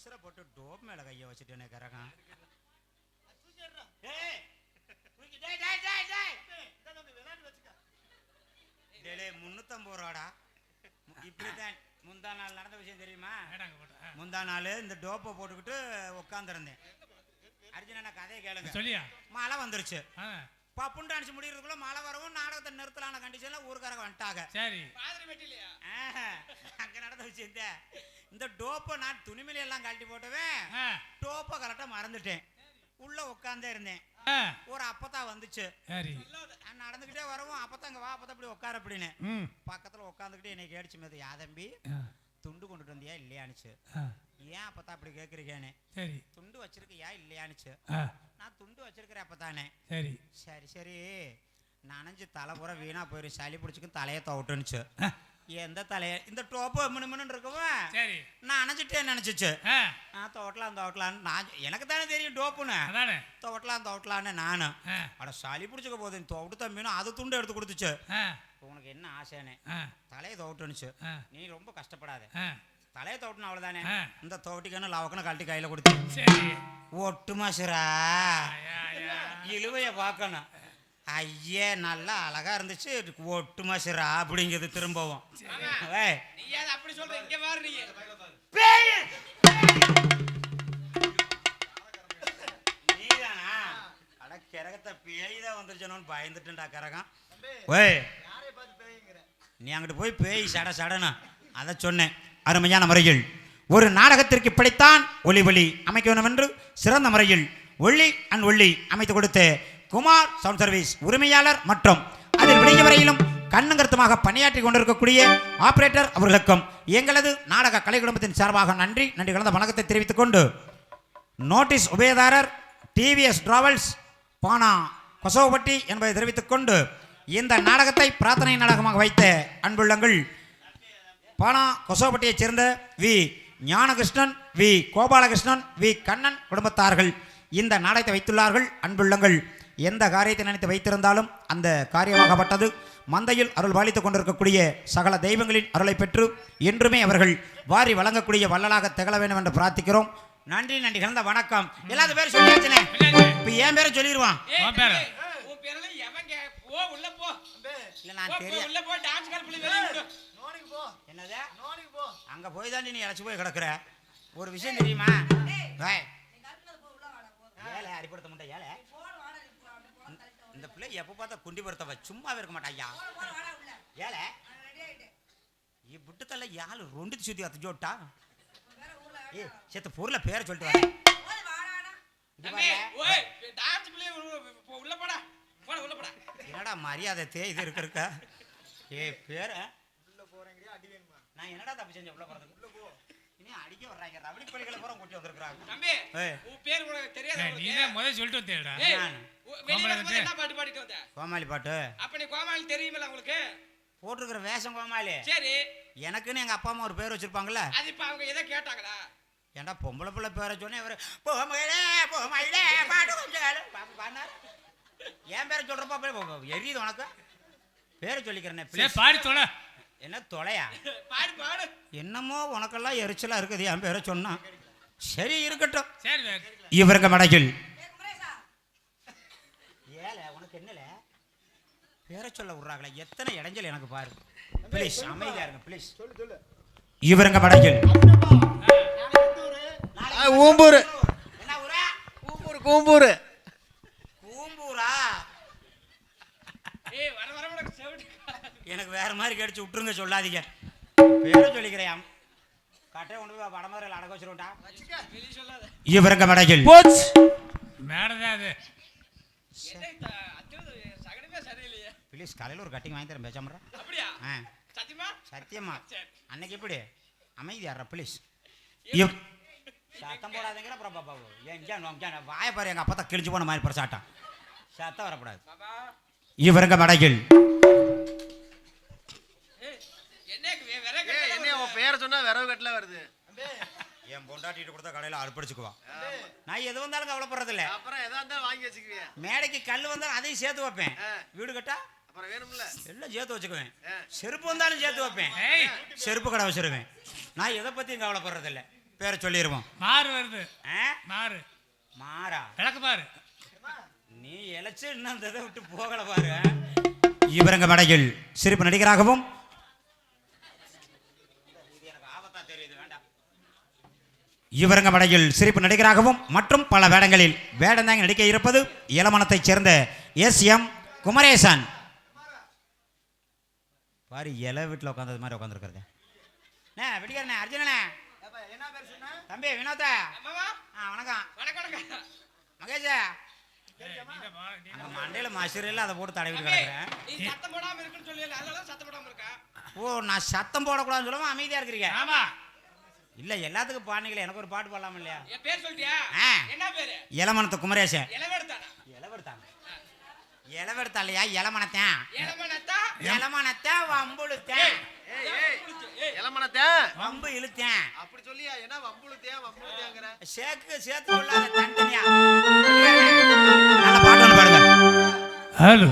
அவசரப்பட்டு டோப் மேல கைய டேய், டேய். டேய், டேய், முன்னூத்தம்பது ரூபாடா. இப்படித்தான் முந்தா நாள் நடந்த விஷயம் தெரியுமா? முந்தா நாள் இந்த டோப்பை போட்டுக்கிட்டு உட்காந்துருந்தேன் அர்ஜுனன கதையை கேளுங்க. சொல்லியா? மழை வந்துருச்சு. பப்புன்னு அடிச்சு முடியறதுக்குள்ள மழை வரவும் நாடகத்தை நிறுத்தலான கண்டிஷன்ல ஊருக்காரங்க வந்துட்டாங்க. சரி. அங்க நடந்த விஷயம். இந்த டோப்பை நான் துணிமணி எல்லாம் கழட்டி போட்டவன் டோப்பை கரெக்டா மறந்துட்டேன். உள்ள உட்காந்தே இருந்தேன். ஒரு அப்பத்தா வந்துச்சு. நடந்துக்கிட்டே வரவும் அப்பதான் அங்க வா அப்பதான் இப்படி உட்கார அப்படின்னு. பக்கத்துல உட்காந்துக்கிட்டு என்னை கேடிச்சு மேது யா தம்பி ஆ, துண்டு கொண்டுட்டு வந்தியா இல்லையானுச்சு? ஏன் அப்பதான் அப்படி கேக்குறீங்கன்னு? சரி. துண்டு வச்சிருக்கியா இல்லையானுச்சு. நான் துண்டு வச்சிருக்கிறேன் அப்பதானே. சரி. சரி சரி. நனைஞ்சு தலை பூரா வீணா போயிரும். சளி பிடிச்சிக்கும் தலையை தவிட்டுனுச்சு. எந்த தலைய? இந்த டோப்பு மினு மினுன்னு இருக்கவும் சரி. நான் அணைஞ்சிட்டேன் நினச்சிச்சு. நான் துவட்டலாம் துவட்டலான்னு நான் எனக்கு தானே தெரியும் டோப்புன்னு. துவட்டலாம் துவட்டலான்னு நான். அட சளி பிடிச்சிக்க போகுது. துவட்டு தம்பினும் அது துண்டு எடுத்து கொடுத்துச்சு. உனக்கு என்ன ஆசைன்னு? தலையை துவட்டுனுச்சு. நீ ரொம்ப கஷ்டப்படாத. தலையை துவட்டணும் அவ்வளோதானே. இந்த துவட்டிக்கன்னு லவக்கன்னு கழட்டி கையில் கொடுத்து. சரி. ஒட்டு மாசுரா. ஐயா, ஐயா. இழுவைய பார்க்கணும். ஐயே நல்லா அழகா இருந்துச்சு. ஒட்டு மாசுரா அப்படிங்கிறது திரும்பவும். அப்படி சொல்ற இங்க! நீதானா? அட, கிரகத்தை பேய்தான் வந்துருச்சனோன்னு பயந்துட்டேன்டா கரகம். ஓய் நீ அங்கிட்டு போய் பேய் சட சடனா அதை சொன்னேன். அருமையான முறையில். ஒரு நாடகத்திற்கு இப்படித்தான் ஒளி ஒளி அமைக்க வேண்டும் என்று சிறந்த முறையில் ஒளி அண்ட் ஒளி அமைத்து கொடுத்து குமார் சவுண்ட் சர்வீஸ் உரிமையாளர் மற்றும் அதில் விடிய வரையிலும் கண்ணுங்கருத்துமாக பணியாற்றி கொண்டிருக்கக்கூடிய ஆபரேட்டர் அவர்களுக்கும் எங்களது நாடக கலை குடும்பத்தின் சார்பாக நன்றி நன்றி கலந்த வணக்கத்தை தெரிவித்துக் கொண்டு நோட்டீஸ் உபயதாரர் டிவிஎஸ் டிராவல்ஸ் பானா கொசவப்பட்டி என்பதை தெரிவித்துக் கொண்டு இந்த நாடகத்தை பிரார்த்தனை நாடகமாக வைத்த அன்புள்ளங்கள் பானா கொசவப்பட்டியைச் சேர்ந்த V. Gnanakrishnan V. Gopalakrishnan V. Kannan குடும்பத்தார்கள். இந்த நாடகத்தை வைத்துள்ளார்கள் அன்புள்ளங்கள். எந்த காரியத்தை நினைத்து வைத்திருந்தாலும் அந்த காரியமாகப்பட்டது மந்தையில் அருள் பாலித்துக் கொண்டிருக்கக்கூடிய சகல தெய்வங்களின் அருளை பெற்று என்றுமே அவர்கள் வாரி வழங்கக்கூடிய வள்ளலாக திகழ வேண்டும் என்று பிரார்த்திக்கிறோம். நன்றி நன்றி. கலந்த வணக்கம். எல்லாத்து பேரும் சொல்லியாச்சுனே. இப்போ என் பேரை? சொல்லிடுவான் இல்லை நான் போ, போ, தெரிய உள்ள போ. என்னது அங்க போய் தாண்டி நீ இழைச்சி போய் கிடக்குற? ஒரு விஷயம் தெரியுமா? ஏலே அடிப்படுத்த முட்டை ஏலே இந்த பிள்ளை எப்போ பார்த்தா குண்டி படுத்தவ சும்மாவே இருக்க மாட்டா ஐயா. ஏலே விட்டுத்தல்ல யாழ் ரெண்டு சுத்தி அத்து ஜோட்டா? ஏ சேத்த பொருளை பேரை சொல்லிட்டு வரேன். இங்க தம்பி, பாரு. ஓய் டான்ஸ் பண்ணி போ, உள்ள போடா. போடா உள்ள போடா. என்னடா மரியாதை தே இது இருக்க இருக்க. ஏ பேர. நான் என்னடா தப்பு செஞ்சேன்? உள்ள போறதுக்கு. இனி அடிக்க வர்றாங்க. ரவடி பள்ளிகளை பூரா கூட்டி வந்திருக்கிறாங்க. தம்பி ஏய். உன் பேர் கூட தெரியாது நீ தான் முதல்ல சொல்லிட்டு வந்தேடா ஏய் நான். உ- வெளிய கோமலா வரும்போது வந்து. என்ன பாட்டு பாடிட்டு வந்த? கோமாளி பாட்டு? அப்ப நீ கோமாளி தெரியுமில்ல உங்களுக்கு? போட்டிருக்கிற வேஷம் கோமாளி. சரி. எனக்குன்னு எங்க அப்பா அம்மா ஒரு பேர் வச்சிருப்பாங்கல்ல? அது இப்ப அவங்க எதை கேட்டாங்களா? ஏன்டா பொம்பளை பிள்ளை பேரை சொன்னேன் இவர் போமயிலே போமயிலே பாட்டு கொஞ்சம் பாடினார். என் பேரை சொல்றப்ப அப்படியே எரியுது உனக்கு. பேரை சொல்லிக்கிறேனே. பாடி தொலை. என்ன தொலையா? பாடு பாடு. என்னமோ உனக்கெல்லாம் எரிச்சலா இருக்குது என் பேரை சொன்னா. சரி இருக்கட்டும். இவருங்க மடகில் ஏல உனக்கு என்னல? பேரை சொல்ல விட்றாங்களே எத்தனை இடைஞ்சல் எனக்கு பாரு. ப்ளீஸ் அமைதியா இருங்க ப்ளீஸ் இவருங்க மடகில் ஊம்பூர் என்ன ஊரா கூம்பூர் கூம்பூர் கூம்பூரா ஏய் வர வர உனக்கு செவிட்டு எனக்கு வேற மாதிரி விட்டுருங்க சொல்லாதீங்க. பேரை சொல்லிக்கிறேன். கட்டை கொண்டு போய் வடமதுரையில் அடக்க வச்சிருவோம்டா. இவருங்க மடகில் போச்சு. அது. ப்ளீஸ் காலையில் ஒரு கட்டிங் வாங்கி தரேன் பேசாமறா அப்படியா? ஆ. சத்தியமா? சத்தியமா. சரி. அன்னைக்கு எப்படி? அமைதியாடுற ப்ளீஸ். சத்தம் போடாதீங்கிற அப்புறம் பாப்பா ஏன் வாய பாரு எங்கள் அப்பா தான் கிழிஞ்சு போன மாதிரி பிரசாட்டம். சத்தம் வரக்கூடாது. இவருங்க மடகில் என்ன விறகு உன் பேரை சொன்னா விரவு கட்டல வருது. என் பொண்டாட்டிட்டு கொடுத்தா கடையில் அறுப்படிச்சுக்குவா நான் எது வந்தாலும் கவலைப்படுறதில்ல. அப்புறம் எதா இருந்தாலும் வாங்கி வச்சுக்குவியா? மேடைக்கு கல் வந்தாலும் அதையும் சேர்த்து வைப்பேன். வீடு கட்டா? அப்புறம் வேணும்ல? எல்லாம் சேர்த்து வச்சுக்குவேன். செருப்பு வந்தாலும் சேர்த்து வைப்பேன். செருப்பு கடை வச்சிருவேன். நான் எதை பற்றியும் கவலைப்படுறதில்ல. பேரை சொல்லிடுவோம் மாறு வருது. ஆ? மாறு. மாறா? விளக்கு பாரு. நீ இழைச்சு இன்னும் அந்த இதை விட்டு போகல பாரு. இவரங்க மடையில் சிரிப்பு நடிகராகவும் இவரங்க மடையில் சிரிப்பு நடிகராகவும் மற்றும் பல வேடங்களில் வேடந்தாங்க நடிக்க இருப்பது இளமனத்தைச் சேர்ந்த எஸ் எம் குமரேசன். பாரு இலை வீட்டில் உட்காந்தது மாதிரி உட்காந்துருக்கிறது அர்ஜுனண்ணே. என்ன பேர் சொன்ன? தம்பி வினோத ஆ வணக்கம். வணக்கம் மகேஷா. மண்டையில மசுரில் அதை போட்டு தடவிட்டு கிடக்குறேன். ஓ நான் சத்தம் போடக்கூடாதுன்னு சொல்லவும் அமைதியா இருக்கிறீங்க. ஆமா. இல்ல எல்லாத்துக்கும் பாடுனீங்களே எனக்கு ஒரு பாட்டு பாடலாம் இல்லையா? என் பேர் சொல்லிட்டியா? ஆ. என்ன பேரு? இளமனத்து குமரேசன் இளவெடுத்தானா இளவெடுத்தாங்க இளவெடுத்தாலையா இளமனத்தேன். இளமனத்தா இளமனத்தேன் வம்புழுத்தேன். வம்பு இழுத்தேன். அப்படி சொல்லியா? என்ன வம்புழுத்தியா வம்புழுத்தியாங்கிற சேக்கு சேர்த்து கொள்ளாத தனித்தனியா நல்ல பாட்டு பாடுங்க. ஹலோ.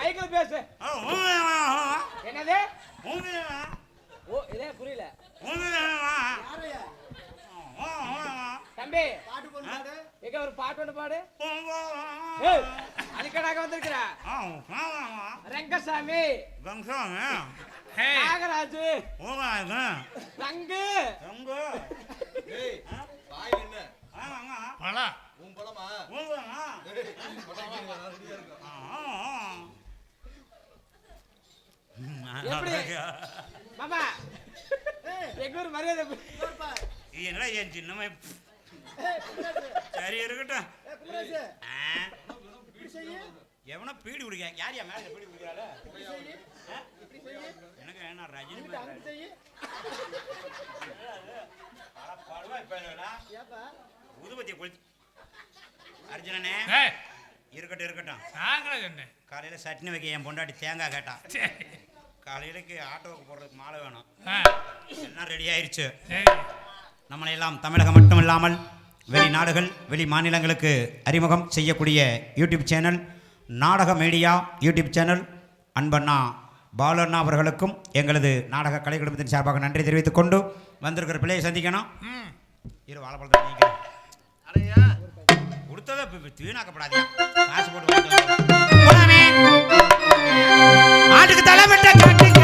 மைக்ல பேசு. என்னது? ஓ இதே புரியல. தம்பி. எங்க ஒரு பாட்டு ஒன்று பாடு. ஏய் அதுக்கடாக வந்திருக்கிற. ரங்கசாமி. நாகராஜு. ரங்கு வாய் என்ன? பழம். உன் பழமா? எப்படி? மாமா. எங்க ஒரு மரியாதை என்னடா என் சின்னமே சரி இருக்கட்டும். எவனோ பீடி குடிக்க யார் யா மேல பீடி குடிக்கிறாள்? எனக்கு என்ன ரஜினி? ஊதுபத்தியை கொளுத்தி. அர்ஜுனனே. இருக்கட்டும் இருக்கட்டும். காலையில சட்னி வைக்க என் பொண்டாட்டி தேங்காய் கேட்டான். காலையிலக்கு ஆட்டோவுக்கு போடுறதுக்கு மாலை வேணும் எல்லாம் ரெடி ஆயிருச்சு சரி நம்மளை எல்லாம் தமிழகம் மட்டும் இல்லாமல் வெளிநாடுகள் வெளி மாநிலங்களுக்கு அறிமுகம் செய்யக்கூடிய யூடியூப் சேனல் நாடக மீடியா யூடியூப் சேனல் அன்பண்ணா பாலண்ணா அவர்களுக்கும் எங்களது நாடக கலை குடும்பத்தின் சார்பாக நன்றி தெரிவித்துக் கொண்டு வந்திருக்கிற பிள்ளையை சந்திக்கணும் ம் இரு வாழைப்பழத்தை நீங்க அடையா கொடுத்ததை வீணாக்கப்படாதியா காசு போட்டு. ஆட்டுக்கு தலைமிட்ட காட்டுக்கு நான்